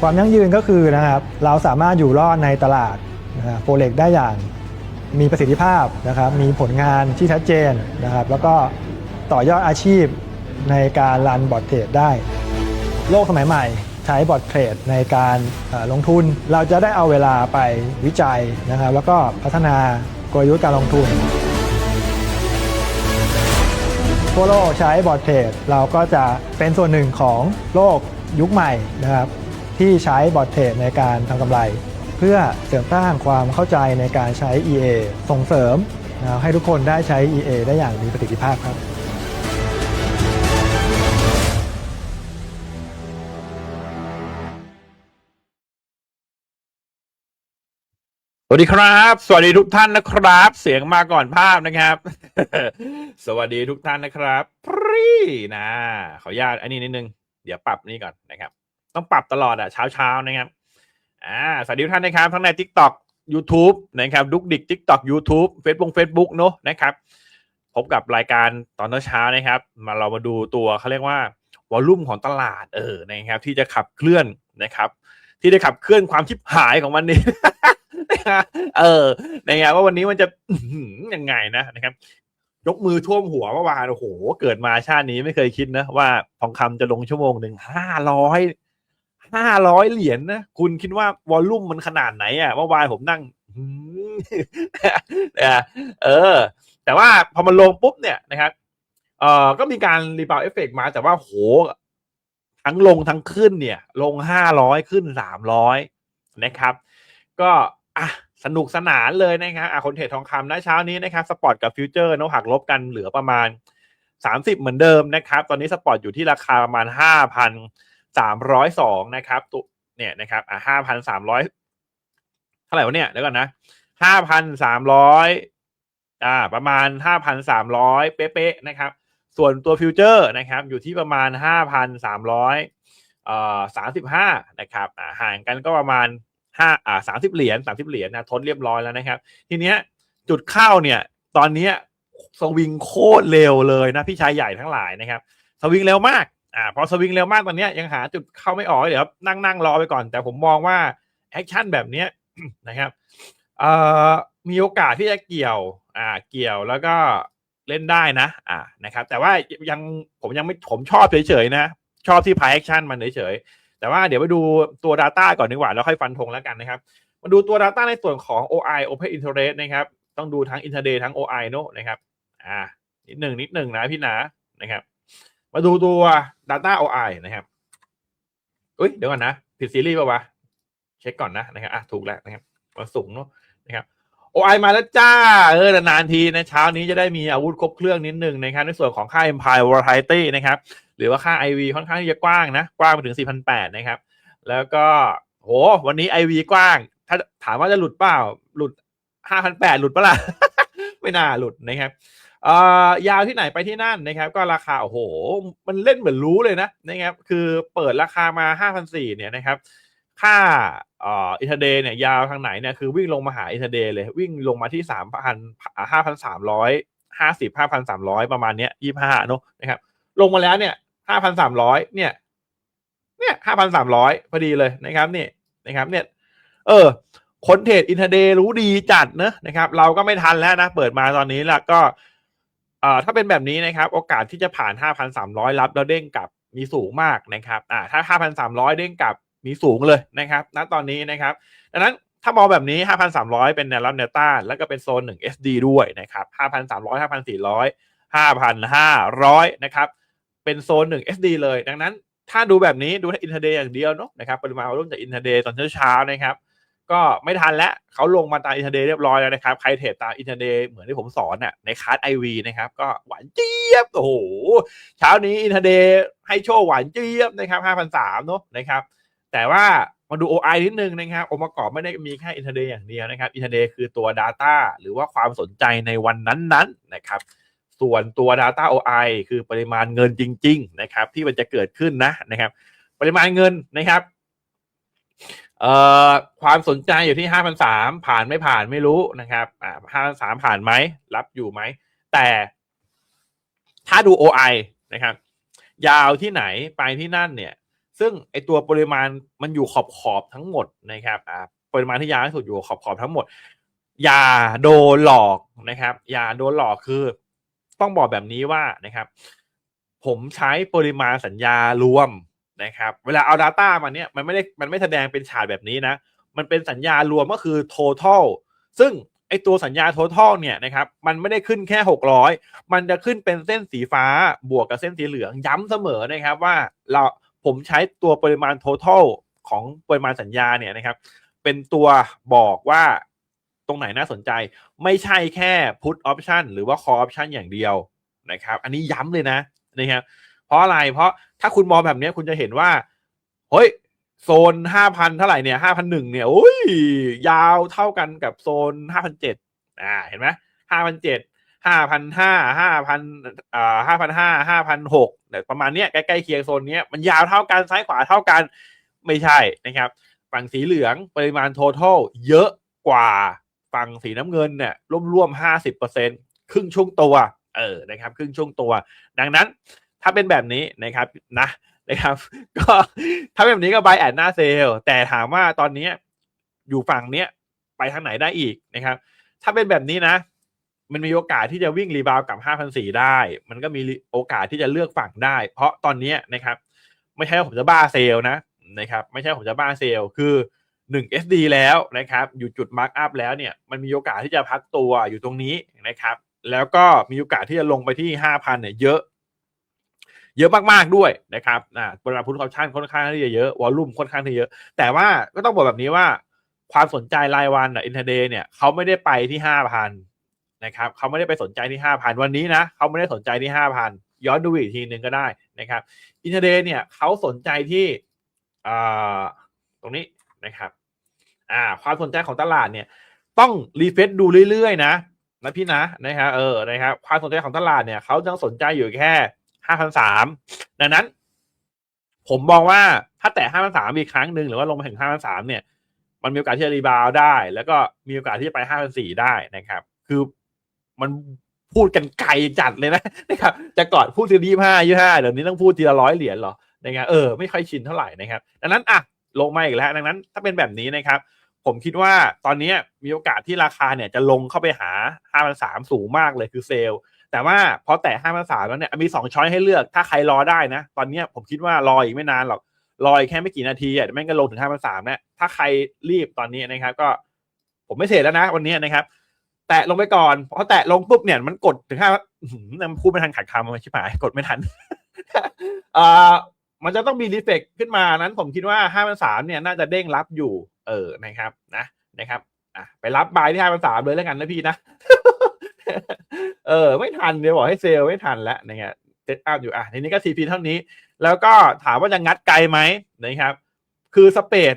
ความยั่งยืนก็คือนะครับเราสามารถอยู่รอดในตลาดโฟเล็กได้อย่างมีประสิทธิภาพนะครับมีผลงานที่ชัดเจนนะครับแล้วก็ต่อยอดอาชีพในการรันบอร์ดเทรดได้ โลกสมัยใหม่ใช้บอร์ดเทรดในการลงทุน เราจะได้เอาเวลาไปวิจัยนะครับแล้วก็พัฒนากลยุทธ์การลงทุนทั่วโลกใช้บอร์ดเทรดเราก็จะเป็นส่วนหนึ่งของโลกยุคใหม่นะครับ ที่ใช้บอร์ดเทรดในการทำกำไร เพื่อเสริมสร้างความเข้าใจในการใช้ EA ส่งเสริมนะให้ทุกคนได้ใช้ EA ได้อย่างมีประสิทธิภาพครับสวัสดีครับ สวัสดีทุกท่านนะครับ เสียงมาก่อนภาพนะครับ สวัสดีทุกท่านนะครับ พรีนะ ขออนุญาตอันนี้นิดนึง เดี๋ยวปรับนี่ก่อนนะครับ ต้องปรับตลอดอะเช้าเช้านะครับอ่าสวัสดีท่านนะครับ ทั้งใน Tik t o อก YouTube นะครับดุกดิก Tik t o อก YouTube Facebook Facebook เนอะนะครับพบกับรายการตอนเช้านะครับ มาเรามาดูตัวเขาเรียกว่าวอลลุ่มของตลาดเออนะครับ ที่จะขับเคลื่อนนะครับ ที่ได้ขับเคลื่อนความชิบหายของมันนี่นะครับเออนะครับว่าวันนี้มันจะยังไงนะนะครับ ยกมือท่วมหัวเมื่อวานโอ้โห เกิดมาชาตินี้ไม่เคยคิดนะว่าทองคำจะลงชั่วโมงหนึ่งห้าร้อย ห้าร้อยเหรียญนะคุณคิดว่าวอลลุ่มมันขนาดไหนอะเมื่อวานผมนั่งเออ แต่ว่าพอมันลงปุ๊บเนี่ยนะครับเอ่อก็มีการรีบาวเอฟเฟกมาแต่ว่าโห ทั้งลงทั้งขึ้นเนี่ย ลงห้าร้อยขึ้นสามร้อยนะครับ ก็อะสนุกสนานเลยนะครับอะคนเทรดทองคำนะเช้านี้นะครับสปอร์ตกับฟิวเจอร์เนอหักลบกันเหลือประมาณ30เหมือนเดิมนะครับ ตอนนี้สปอร์ตอยู่ที่ราคาประมาณ5,302นะครับตุเนี่ยนะครับอะ5,300 เท่าไหร่วะเนี่ยเดี๋ยวก่อนนะ5,300อ่าประมาณ 5,300 เป๊ะๆนะครับ ส่วนตัวฟิวเจอร์นะครับ อยู่ที่ประมาณ 5,300เอ่อ35 นะครับอ่าห่างกันก็ประมาณห้าอ่าสามสิบเหรียญสามสิบเหรียญนะทดเรียบร้อยแล้วนะครับ ทีเนี้ยจุดเข้าเนี่ยตอนเนี้ยสวิงโคตรเร็วเลยนะพี่ชายใหญ่ทั้งหลายนะครับ สวิงเร็วมาก อ่าพอสวิงเร็วมากตอนนี้ยังหาจุดเข้าไม่ออกเดี๋ยวนั่งนั่งรอไปก่อน แต่ผมมองว่าแอคชั่นแบบนี้นะครับเอ่อมีโอกาสที่จะเกี่ยวอ่าเกี่ยวแล้วก็เล่นได้นะ อ่านะครับ แต่ว่ายังผมยังไม่ผมชอบเฉยๆนะ ชอบที่พายแอคชั่นมันเฉยๆแต่ว่าเดี๋ยวไปดูตัว Data ก่อนดีกว่าแล้วค่อยฟันธงแล้วกันนะครับ มาดูตัว Data ในส่วนของ OI Open Interest นะครับ ต้องดูทั้ง Intraday ทั้ง OI เนอะนะครับ อ่านิดหนึ่งนิดหนึ่งนะพี่หนานะครับ มาดูตัว Data OI นะครับอุ้ยเดี๋ยวก่อนนะ ผิดซีรีส์ป่าวะ เช็คก่อนนะนะครับอะถูกแล้วนะครับวันสูงเนอะนะครับ OI มาแล้วจ้า เออนานๆทีนะเช้านี้จะได้มีอาวุธครบเครื่องนิดหนึ่งนะครับในส่วนของค่า Empire Variety นะครับ หรือว่าค่า IV ค่อนข้างที่จะกว้างนะ กว้างไปถึง 4,800 นะครับ แล้วก็โหวันนี้ IV กว้าง ถ้าถามว่าจะหลุดเปล่า หลุด 5,800 หลุดปะล่ะ ไม่น่าหลุดนะครับยาวที่ไหนไปที่นั่นนะครับ ก็ราคาโอ้โห มันเล่นเหมือนรู้เลยนะนะครับ คือเปิดราคามา 5,400เนี่ยนะครับ ค่าอินเทเดย์เนี่ยยาวทางไหนเนี่ยคือวิ่งลงมาหาอินเทเดย์เลยวิ่งลงมาที่ 3,000 5,350 5,300 ประมาณเนี้ย25เนอะนะครับ ลงมาแล้วเนี่ย 5,300 เนี่ย เนี่ย5,300 พอดีเลยนะครับเนี่ยนะครับ เนี่ย เออ คนเทรดอินเทเดรู้ดีจัดเนอะนะครับ เราก็ไม่ทันแล้วนะ เปิดมาตอนนี้แล้วก็เอ่อถ้าเป็นแบบนี้นะครับ โอกาสที่จะผ่าน 5,300 รับแล้วเด้งกลับมีสูงมากนะครับอ่าถ้า 5,300 เด้งกลับมีสูงเลยนะครับณตอนนี้นะครับ ดังนั้นถ้ามองแบบนี้ 5,300 เป็นแนวรับแนวต้านแล้วก็เป็นโซน 1 SD ด้วยนะครับ 5,300 5,400 5,500 นะครับ เป็นโซน 1 SD เลย ดังนั้นถ้าดูแบบนี้ดูอินเทอร์เดย์อย่างเดียวเนาะนะครับปริมาณรุ่นจากอินเทอร์เดย์ตอนเช้าๆนะครับ ก็ไม่ทันแล้วเขาลงมาตามอินเทอร์เดย์เรียบร้อยแล้วนะครับ ใครเทรดตามอินเทอร์เดย์เหมือนที่ผมสอนน่ะในคลาสไอวีนะครับ ก็หวานเจี๊ยบ โอ้โห เช้านี้อินเทอร์เดย์ให้โชว์หวานเจี๊ยบนะครับ5,300เนาะนะครับ แต่ว่ามาดู OI นิดนึงนะครับองค์ประกอบไม่ได้มีแค่อินเทอร์เดย์อย่างเดียวนะครับอินเทอร์เดย์คือตัว Data หรือว่าความสนใจในวันนั้นๆนะครับส่วนตัว Data OI คือปริมาณเงินจริง ๆ นะครับ ที่มันจะเกิดขึ้นนะนะครับ ปริมาณเงินนะครับ เอ่อความสนใจอยู่ที่ห้าพันสามผ่านไม่ผ่านไม่รู้นะครับอ่าห้าพันสามผ่านไหมรับอยู่ไหม แต่ถ้าดู OI นะครับ ยาวที่ไหนไปที่นั่นเนี่ย ซึ่งไอตัวปริมาณมันอยู่ขอบขอบทั้งหมดนะครับอ่าปริมาณที่ยาวที่สุดอยู่ขอบขอบทั้งหมด อย่าโดนหลอกนะครับ อย่าโดนหลอกคือ ต้องบอกแบบนี้ว่านะครับ ผมใช้ปริมาณสัญญารวม นะครับเวลาเอา Data มาเนี่ยมันไม่ได้มันไม่แสดงเป็นฉากแบบนี้นะ มันเป็นสัญญารวมก็คือ total ซึ่งไอตัวสัญญา total เนี่ยนะครับมันไม่ได้ขึ้นแค่ 600 มันจะขึ้นเป็นเส้นสีฟ้าบวกกับเส้นสีเหลืองย้ำเสมอนะครับว่าเราผมใช้ตัวปริมาณ total ของปริมาณสัญญาเนี่ยนะครับ เป็นตัวบอกว่าตรงไหนน่าสนใจ ไม่ใช่แค่ put option หรือว่า call option อย่างเดียวนะครับ อันนี้ย้ำเลยนะนะครับ เพราะอะไรเพราะถ้าคุณมองแบบนี้คุณจะเห็นว่าเฮ้ยโซนห้าพันเท่าไหร่เนี่ยห้าพันหนึ่งเนี่ยโอ้ยยาวเท่ากันกับโซนห้าพันเจ็ดอ่าเห็นไหมห้าพันเจ็ดห้าพันห้าห้าพันอ่าห้าพันห้าห้าพันหกประมาณเนี้ยใกล้ๆเคียงโซนเนี้ยมันยาวเท่ากันซ้ายขวาเท่ากันไม่ใช่นะครับฝั่งสีเหลืองปริมาณ total เยอะกว่าฝั่งสีน้ำเงินเนี่ยร่วมๆห้าสิบเปอร์เซ็นครึ่งช่วงตัวเออนะครับครึ่งช่วงตัว ดังนั้น ถ้าเป็นแบบนี้นะครับนะนะครับ ก็ถ้าแบบนี้ก็ buy at หน้าเซลล์แต่ถามว่าตอนนี้อยู่ฝั่งเนี้ยไปทางไหนได้อีกนะครับ ถ้าเป็นแบบนี้นะ มันมีโอกาสที่จะวิ่งรีบาวกับ 5,004 ได้ มันก็มีโอกาสที่จะเลือกฝั่งได้ เพราะตอนนี้นะครับ ไม่ใช่ว่าผมจะบ้าเซลล์นะนะครับ ไม่ใช่ผมจะบ้าเซลล์คือ 1 SD แล้วนะครับ อยู่จุดมาร์กอัพแล้วเนี่ย มันมีโอกาสที่จะพักตัวอยู่ตรงนี้นะครับ แล้วก็มีโอกาสที่จะลงไปที่ 5,000เนี่ยเยอะ เยอะมากๆด้วยนะครับอ่าปริมาณพุทธคอปชั่นค่อนข้างที่จะเยอะวอลลุ่มค่อนข้างที่เยอะ แต่ว่าก็ต้องบอกแบบนี้ว่าความสนใจรายวันอะอินเทอร์เดย์เนี่ยเขาไม่ได้ไปที่ห้าพันนะครับเขาไม่ได้ไปสนใจที่ห้าพันวันนี้นะเขาไม่ได้สนใจที่ห้าพันย้อนดูอีกทีหนึ่งก็ได้นะครับอินเทอร์เดย์เนี่ยเขาสนใจที่อ่าตรงนี้นะครับอ่าความสนใจของตลาดเนี่ยต้องรีเฟซดูเรื่อยๆนะนะพี่นะนะครับเออนะครับความสนใจของตลาดเนี่ยเขายังสนใจอยู่แค่ ห้าพันสามดังนั้น ผมมองว่าถ้าแตะห้าพันสามอีกครั้งหนึ่งหรือว่าลงมาถึงห้าพันสามเนี่ย มันมีโอกาสที่จะรีบาวได้ แล้วก็มีโอกาสที่จะไปห้าพันสี่ได้นะครับ คือมันพูดกันไกลจัดเลยนะนะครับจะก่อนพูดทีละยี่ห้ายี่ห้าเดี๋ยวนี้ต้องพูดทีละร้อยเหรียญเหรอนะครับเออไม่ค่อยชินเท่าไหร่นะครับ ดังนั้นอะลงมาอีกแล้ว ดังนั้นถ้าเป็นแบบนี้นะครับ ผมคิดว่าตอนนี้มีโอกาสที่ราคาเนี่ยจะลงเข้าไปหา5 0 0 3สูงมากเลยคือเซลล์ แต่ว่าพอแตะ5 0 0 3แล้วเนี่ยมี2ช้อยให้เลือกถ้าใครรอได้นะ ตอนนี้ผมคิดว่ารออีกไม่นานหรอกรออีกแค่ไม่กี่นาทีอะแม่งก็ลงถึง5 0 0 3เนี่ยถ้าใครรีบตอนนี้นะครับ ก็ผมไม่เสร็จแล้วนะ วันนี้นะครับ แตะลงไปก่อนพอแตะลงปุ๊บเนี่ยมันกดถึงห้ามันพูดไม่ทันขาดคำมันชิบหายกดไม่ทันอ่ามันจะต้องมีรีเฟกขึ้นมานั้น ผมคิดว่าห้าพันสามเนี่ยน่าจะเด้งรับอยู่ เออนะครับนะนะครับ อะไปรับบายที่ห้าพันสามเลยแล้วกันนะพี่นะ เออไม่ทันเดี๋ยวบอกให้เซลล์ไม่ทันแล้วนะครับเซตอัพอยู่อะทีนี้ก็ทีพีเท่านี้ แล้วก็ถามว่าจะงัดไกลไหมนะครับ คือสเปด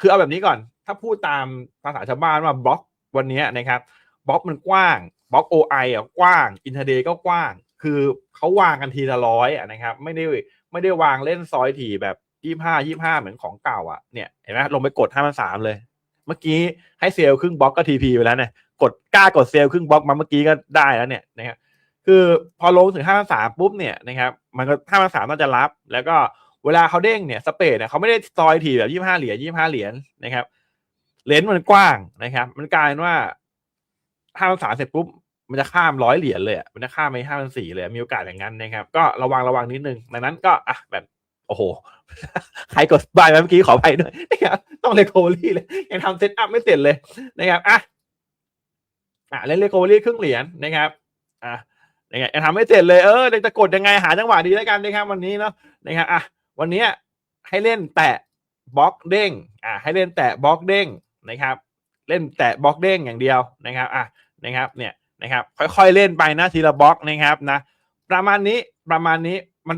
คือเอาแบบนี้ก่อน ถ้าพูดตามภาษาชาวบ้านว่าบล็อกวันนี้นะครับบล็อกมันกว้างบล็อก OI อะกว้างอินเทอร์เดย์ก็กว้าง คือเขาวางกันทีละร้อยอะนะครับ ไม่ได้ไม่ได้วางเล่นซอยถี่แบบยี่ห้ายี่ห้าเหมือนของเก่าอะเนี่ยเห็นไหมลงไปกดห้าพันสามเลย เมื่อกี้ให้เซลล์ครึ่งบล็อกก็ทีพีไปแล้วเนี่ย กดกล้ากดเซลล์ครึ่งบล็อกมาเมื่อกี้ก็ได้แล้วเนี่ยนะครับคือพอลงถึงห้าพันสามปุ๊บเนี่ยนะครับมันก็ห้าพันสามน่าจะรับ แล้วก็เวลาเขาเด้งเนี่ยสเปดเนี่ยเขาไม่ได้ซอยถี่แบบยี่ห้าเหรียญยี่ห้าเหรียญนะครับเลนส์มันกว้างนะครับ มันกลายว่าห้าพันสามเสร็จปุ๊บมันจะข้ามร้อยเหรียญเลยมันจะข้ามไปห้าพันสี่เลยมีโอกาสอย่างนั้นนะครับ ก็ระวังระวังนิดนึงดังนั้นก็อะแบบโอ้โห ใครกดบายมาเมื่อกี้ขออภัยด้วยนะครับต้องเลโคเวอรี่เลย ยังทำเซตอัพไม่เสร็จเลยนะครับอะ อะเล่นเลโคเวอรี่ครึ่งเหรียญนะครับอะยังไงทำไม่เสร็จเลยเออจะกดยังไงหาจังหวะดีแล้วกันนะครับวันนี้เนาะนะครับอะวันนี้ให้เล่นแตะบล็อกเด้งอะให้เล่นแตะบล็อกเด้งนะครับ เล่นแตะบล็อกเด้งอย่างเดียวนะครับอะนะครับเนี่ยนะครับ ค่อยๆเล่นไปนะทีละบล็อกนะครับนะ ประมาณนี้ประมาณนี้มัน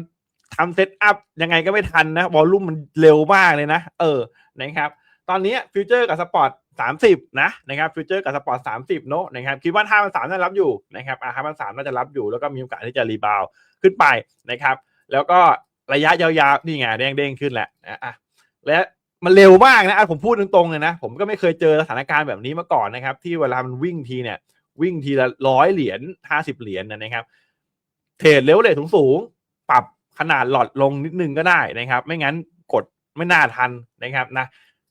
ทำเซตอัพยังไงก็ไม่ทันนะวอลลุ่มมันเร็วมากเลยนะ เออนะครับ ตอนนี้ฟิวเจอร์กับสปอร์ต สามสิบนะนะครับฟิวเจอร์กับสปอร์ตสามสิบเนอะนะครับคิดว่าห้าพันสามน่าจะรับอยู่นะครับอ่าห้าพันสามน่าจะรับอยู่แล้วก็มีโอกาสที่จะรีบาวขึ้นไปนะครับ แล้วก็ระยะยาวๆนี่ไงเด้งๆขึ้นแหละนะอะและมันเร็วมากนะผมพูดตรงๆเลยนะ ผมก็ไม่เคยเจอสถานการณ์แบบนี้มาก่อนนะครับ ที่เวลามันวิ่งทีเนี่ย วิ่งทีละร้อยเหรียญห้าสิบเหรียญนะครับ เทรดเร็วเลยสูงสูงๆปรับขนาดหลอดลงนิดนึงก็ได้นะครับ ไม่งั้นกดไม่น่าทันนะครับนะ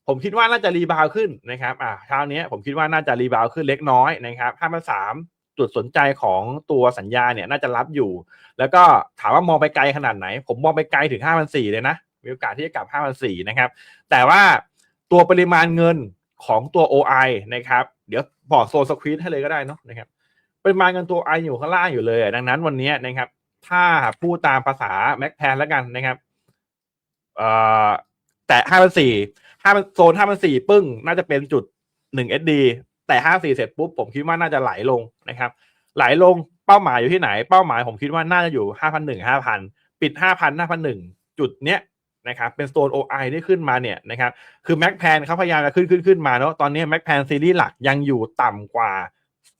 ผมคิดว่าน่าจะรีบาวขึ้นนะครับอ่าเช้านี้ผมคิดว่าน่าจะรีบาวขึ้นเล็กน้อยนะครับห้าพันสามจุดสนใจของตัวสัญญาเนี่ยน่าจะรับอยู่ แล้วก็ถามว่ามองไปไกลขนาดไหน ผมมองไปไกลถึงห้าพันสี่เลยนะ มีโอกาสที่จะกลับห้าพันสี่นะครับ แต่ว่าตัวปริมาณเงินของตัว OI นะครับ เดี๋ยวบอกโซนสควีตให้เลยก็ได้เนาะนะครับปริมาณเงินตัว I อยู่ข้างล่างอยู่เลย ดังนั้นวันนี้นะครับ ถ้าพูดตามภาษาแม็กแพนแล้วกันนะครับ เอ่อแต่ห้าพันสี่ ห้าโซนห้าพันสี่ปึ้ง น่าจะเป็นจุดหนึ่ง SD แต่ห้าสี่เสร็จปุ๊บผมคิดว่าน่าจะไหลลงนะครับ ไหลลงเป้าหมายอยู่ที่ไหน เป้าหมายผมคิดว่าน่าจะอยู่ห้าพันหนึ่งห้าพันปิดห้าพันห้าพันหนึ่งจุดเนี้ยนะครับเป็นโซน OI ที่ขึ้นมาเนี่ยนะครับคือแม็กแพนเขาพยายามจะขึ้นขึ้นขึ้นมาเนาะตอนนี้แม็กแพนซีรีส์หลักยังอยู่ต่ำกว่า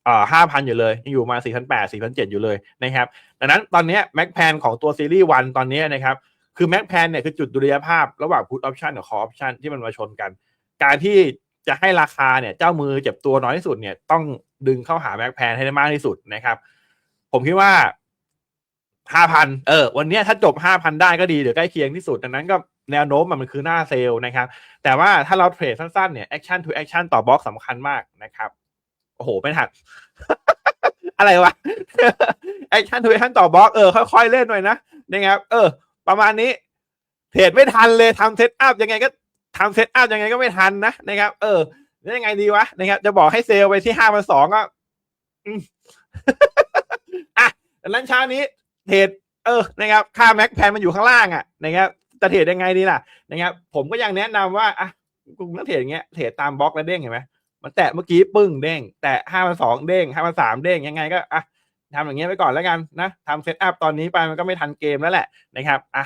เอ่อห้าพันอยู่เลยยังอยู่มาสี่พันแปดสี่พันเจ็ดอยู่เลยนะครับดังนั้นตอนนี้แม็กแพนของตัวซีรีส์วันตอนนี้นะครับ คือแม็กแพนเนี่ยคือจุดดุลยภาพระหว่างพุทออปชันกับคอออปชันที่มันมาชนกัน การที่จะให้ราคาเนี่ยเจ้ามือเจ็บตัวน้อยที่สุดเนี่ยต้องดึงเข้าหาแม็กแพนให้ได้มากที่สุดนะครับ ผมคิดว่าห้าพันเออ วันนี้ถ้าจบห้าพันได้ก็ดีหรือใกล้เคียงที่สุด ดังนั้นก็แนวโน้มมันคือหน้าเซลล์นะครับ แต่ว่าถ้าเราเทรดสั้นๆเนี่ยแอคชั่น to แอคชั่นต่อบล็อกสำคัญมากนะครับ โอ้โห ไม่ทันอะไรวะแอคชั่น to แอคชั่นต่อบล็อกเออค่อยๆเล่นหน่อยนะนะครับเออ ประมาณนี้ เทรดไม่ทันเลยทำเซตอัพยังไงก็ทำเซตอัพยังไงก็ไม่ทันนะนะครับ เออแล้วยังไงดีวะนะครับ จะบอกให้เซลไปที่ห้าพันสองก็อะดังนั้นเช้านี้เทรดเออนะครับ ค่าแม็กแพนมันอยู่ข้างล่างอะนะครับจะเทรดยังไงดีล่ะนะครับ ผมก็ยังแนะนำว่าอะคุณต้องเทรดอย่างเงี้ยเทรดตามบล็อกแล้วเด้งเห็นไหมมันแตะเมื่อกี้ปึ้งเด้ง แต่ห้าพันสองเด้งห้าพันสามเด้งยังไงก็อะ ทำอย่างเงี้ยไปก่อนแล้วกันนะทำเซตอัพตอนนี้ไปมันก็ไม่ทันเกมแล้วแหละนะครับอะ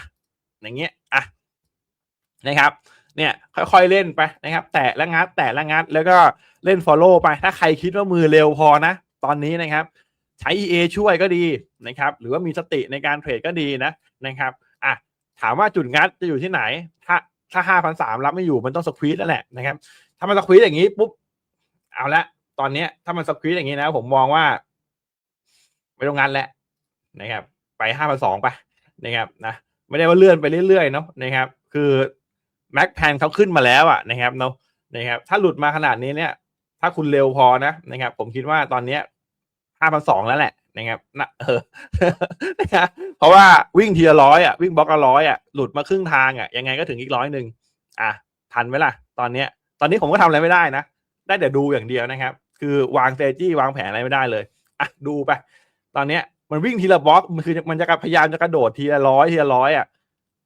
อย่างเงี้ยอะนะครับเนี่ยค่อยๆเล่นไปนะครับ แตะและงัด แตะและงัด แล้วก็เล่น follow ไป ถ้าใครคิดว่ามือเร็วพอนะ ตอนนี้นะครับ ใช้ EA ช่วยก็ดีนะครับ หรือว่ามีสติในการเทรดก็ดีนะนะครับอะถามว่าจุดงัดจะอยู่ที่ไหน ถ้าถ้าห้าพันสามรับไม่อยู่มันต้องสควีตแล้วแหละนะครับ ถ้ามันสควีตอย่างนี้ปุ๊บเอาละตอนนี้ถ้ามันสควีตอย่างนี้นะ ผมมองว่า ไม่ต้องงัดแล้วนะครับ ไปห้าพันสองไปนะครับนะไม่ได้ว่าเลื่อนไปเรื่อยๆเนาะนะครับ คือแม็กแพนเขาขึ้นมาแล้วอะนะครับเนาะนะครับ ถ้าหลุดมาขนาดนี้เนี่ย ถ้าคุณเร็วพอนะนะครับ ผมคิดว่าตอนเนี้ยห้าพันสองแล้วแหละนะครับนะเออนะครับเพราะว่าวิ่งทีละร้อยอะวิ่งบล็อกละร้อยอะหลุดมาครึ่งทางอะยังไงก็ถึงอีกร้อยหนึ่งอะทันไหมล่ะ ตอนเนี้ย ตอนนี้ผมก็ทำอะไรไม่ได้นะ ได้แต่ดูอย่างเดียวนะครับ คือวางเซจี้วางแผนอะไรไม่ได้เลยอะดูไป ตอนเนี้ยมันวิ่งทีละบล็อกมันคือมันจะพยายามจะกระโดดทีละร้อยทีละร้อยอะ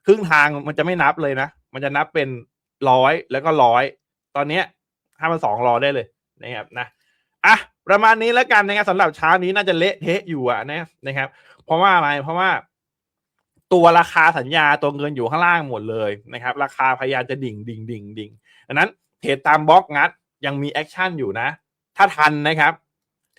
ครึ่งทางมันจะไม่นับเลยนะ มันจะนับเป็นร้อยแล้วก็ร้อยตอนเนี้ยห้าพันสองรอได้เลยนะครับนะอะประมาณนี้แล้วกันนะครับสำหรับเช้านี้น่าจะเละเทะอยู่อะนะนะครับ เพราะว่าอะไรเพราะว่า ตัวราคาสัญญาตัวเงินอยู่ข้างล่างหมดเลยนะครับ ราคาพยายามจะดิ่งดิ่งดิ่งดิ่งดังนั้นเทรดตามบล็อกงัดยังมีแอคชั่นอยู่นะ ถ้าทันนะครับ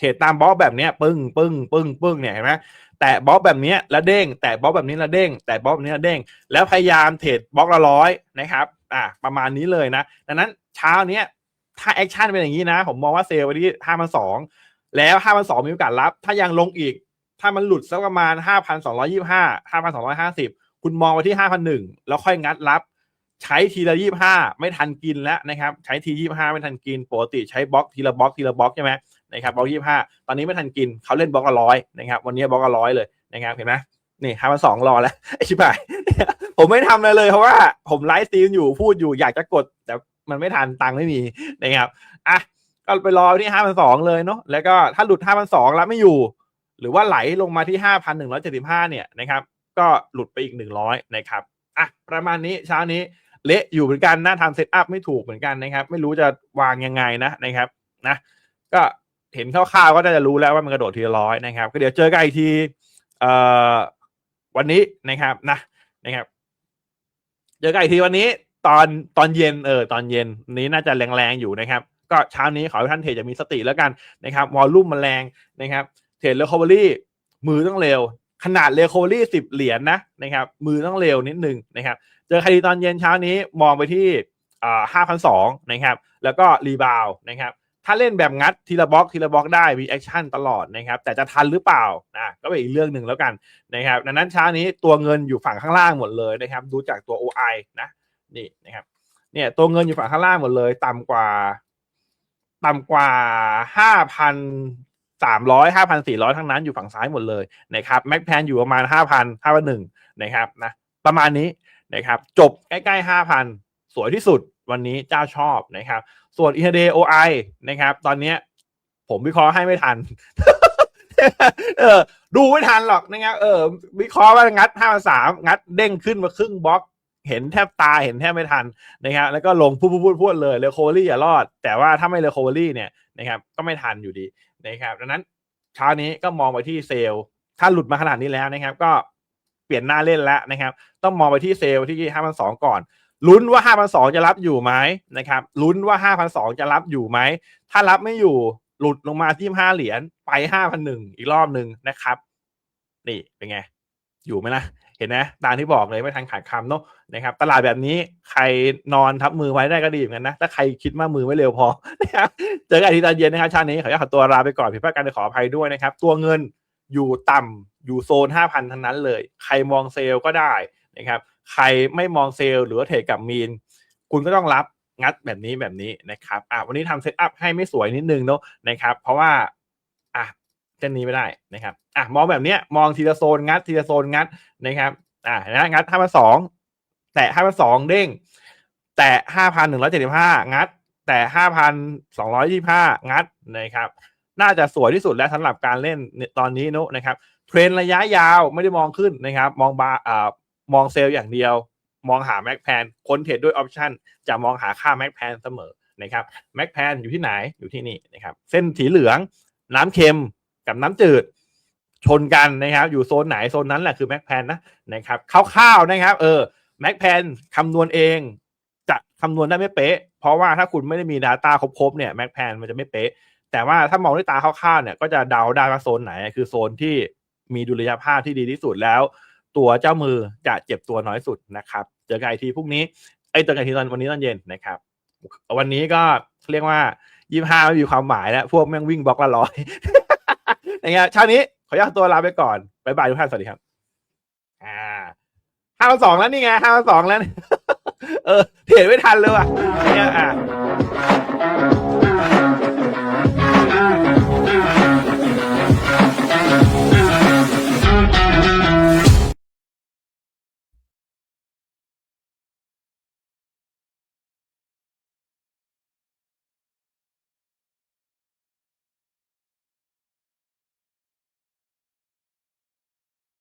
เทรดตามบล็อกแบบเนี้ยปึ้งปึ้งปึ้งปึ้งเนี่ยเห็นไหมแต่บล็อกแบบเนี้ยแล้วเด้ง แต่บล็อกแบบนี้แล้วเด้ง แต่บล็อกแบบนี้แล้วเด้ง แล้วพยายามเทรดบล็อกละร้อยนะครับอ่าประมาณนี้เลยนะดังนั้นเช้าเนี้ยถ้าแอคชั่นเป็นอย่างนี้นะ ผมมองว่าเซลล์ไปที่ห้าพันสองแล้วห้าพันสองมีโอกาสรับ ถ้ายังลงอีก ถ้ามันหลุดสักประมาณห้าพันสองร้อยี่ห้าห้าพันสองร้อยห้าสิบคุณมองไปที่ห้าพันหนึ่งแล้วค่อยงัดรับ ใช้ทีละยี่ห้าไม่ทันกินแล้วนะครับ ใช้ทียี่ห้าไม่ทันกินปกติใช้บล็อกทีละบล็อกทีละบล็อกใช่ไหม นะครับบล็อกยี่ห้าตอนนี้ไม่ทันกินเขาเล่นบล็อกละร้อยนะครับวันนี้บล็อกละร้อยเลยนะครับเห็นไหมนี่ห้าพันสองรอแล้วไอชิบหายผมไม่ทำอะไรเลยเพราะว่าผมไลฟ์สตรีมอยู่พูดอยู่อยากจะกด แต่มันไม่ทันตังค์ไม่มีนะครับอะก็ไปรอที่ห้าพันสองเลยเนาะแล้วก็ถ้าหลุดห้าพันสองรับไม่อยู่ หรือว่าไหลลงมาที่ห้าพันหนึ่งร้อยเจ็ดสิบห้าเนี่ยนะครับก็หลุดไปอีกหนึ่งร้อยนะครับอะประมาณนี้เช้านี้เละอยู่เหมือนกันน่าทำเซตอัพไม่ถูกเหมือนกันนะครับ ไม่รู้จะวางยังไงนะนะครับนะก็ เห็นคร่าวๆก็น่าจะรู้แล้วว่ามันกระโดดทีละร้อยนะครับ ก็เดี๋ยวเจอกันอีกทีวันนี้นะครับนะนะครับ เจอกันอีกทีวันนี้ตอนตอนเย็นเออตอนเย็นนี้น่าจะแรงๆอยู่นะครับ ก็เช้านี้ขอให้ท่านเทรดจะมีสติแล้วกันนะครับวอลลุ่มมันแรงนะครับ เทรดเรคอเวอรี่มือต้องเร็ว ขนาดเรคอเวอรี่สิบเหรียญนะนะครับ มือต้องเร็วนิดนึงนะครับ เจอใครดีตอนเย็นเช้านี้มองไปที่อ่าห้าพันสองนะครับ แล้วก็รีบาวนะครับ ถ้าเล่นแบบงัดทีละบล็อกทีละบล็อกได้มีแอคชั่นตลอดนะครับแต่จะทันหรือเปล่านะก็เป็นอีกเรื่องหนึ่งแล้วกันนะครับดังนั้นเช้านี้ตัวเงินอยู่ฝั่งข้างล่างหมดเลยนะครับดูจากตัว OI นะนี่นะครับเนี่ยตัวเงินอยู่ฝั่งข้างล่างหมดเลย ต่ำกว่า ต่ำกว่าห้าพันสามร้อยห้าพันสี่ร้อยทั้งนั้นอยู่ฝั่งซ้ายหมดเลยนะครับแม็กแพนอยู่ประมาณห้าพันห้าพันหนึ่งนะครับนะประมาณนี้นะครับจบใกล้ๆห้าพันสวยที่สุด วันนี้เจ้าชอบนะครับ ส่วนอินเทเดโอไอนะครับ ตอนนี้ผมวิเคราะห์ให้ไม่ทัน เออ ดูไม่ทันหรอกนะครับเออ วิเคราะห์ว่างัดห้าสามงัดเด้งขึ้นมาครึ่งบล็อก เห็นแทบตาเห็นแทบไม่ทันนะครับ แล้วก็ลงพูดพูดพูดเลยเลโคลี่อย่ารอด แต่ว่าถ้าไม่เลโคลี่เนี่ยนะครับ ก็ไม่ทันอยู่ดีนะครับ ดังนั้นเช้านี้ก็มองไปที่เซลล์ถ้าหลุดมาขนาดนี้แล้วนะครับ ก็เปลี่ยนหน้าเล่นแล้วนะครับ ต้องมองไปที่เซลล์ที่ห้าพันสองก่อน ลุ้นว่าห้าพันสองจะรับอยู่ไหมนะครับลุ้นว่าห้าพันสองจะรับอยู่ไหม ถ้ารับไม่อยู่หลุดลงมาที่ห้าเหรียญไปห้าพันหนึ่งอีกรอบหนึ่งนะครับ นี่เป็นไง อยู่ไหมนะเห็นไหมตามที่บอกเลยไม่ทันขาดคำเนาะนะครับ ตลาดแบบนี้ใครนอนทับมือไว้ได้ก็ดีเหมือนกันนะ ถ้าใครคิดว่ามือไม่เร็วพอนะครับเจอกันอาทิตย์ตอนเย็นนะครับชาตินี้ขออนุญาตขอตัวลาไปก่อนผิดพลาดกันขออภัยด้วยนะครับ ตัวเงินอยู่ต่ำอยู่โซนห้าพันทั้งนั้นเลย ใครมองเซลล์ก็ได้นะครับ ใครไม่มองเซลล์หรือว่าเทรดกับมีน คุณก็ต้องรับงัดแบบนี้แบบนี้นะครับอะวันนี้ทำเซตอัพให้ไม่สวยนิดนึงเนาะนะครับ เพราะว่าอะเส้นนี้ไม่ได้นะครับอะมองแบบเนี้ยมองทีละโซนงัดทีละโซนงัดนะครับอะนะงัดห้าพันสองแตะห้าพันสองเด้งแตะห้าพันหนึ่งร้อยเจ็ดสิบห้างัด แตะห้าพันสองร้อยยี่ห้างัดนะครับ น่าจะสวยที่สุดแล้วสำหรับการเล่นตอนนี้เนอะนะครับเทรนระยะยาวไม่ได้มองขึ้นนะครับ มองบาอ่า มองเซลล์อย่างเดียว มองหาแม็กแพนคนเทรดด้วยออปชันจะมองหาค่าแม็กแพนเสมอนะครับแม็กแพนอยู่ที่ไหนอยู่ที่นี่นะครับเส้นสีเหลืองน้ำเค็มกับน้ำจืดชนกันนะครับ อยู่โซนไหนโซนนั้นแหละคือแม็กแพนนะนะครับคร่าวๆนะครับ เออแม็กแพนคำนวณเองจะคำนวณได้ไม่เป๊ะ เพราะว่าถ้าคุณไม่ได้มี Data ครบๆเนี่ยแม็กแพนมันจะไม่เป๊ะ แต่ว่าถ้ามองด้วยตาคร่าวๆเนี่ยก็จะเดาได้ว่าโซนไหน คือโซนที่มีดุลยภาพที่ดีที่สุดแล้ว ตัวเจ้ามือจะเจ็บตัวน้อยสุดนะครับ เจอกันอีกทีพรุ่งนี้ไอ้เจอกันอีกทีตอนวันนี้ตอนเย็นนะครับ วันนี้ก็เรียกว่ายี่ห้าไม่มีความหมายแล้ว พวกแม่งวิ่งบล็อกละร้อยนะครับเช้านี้ขออนุญาตตัวลาไปก่อนบายบายทุกท่าน สวัสดีครับ อ่าห้าสองแล้วนี่ไงห้าสองแล้ว เออเทรดไม่ทันเลยว่ะเนี่ยอะ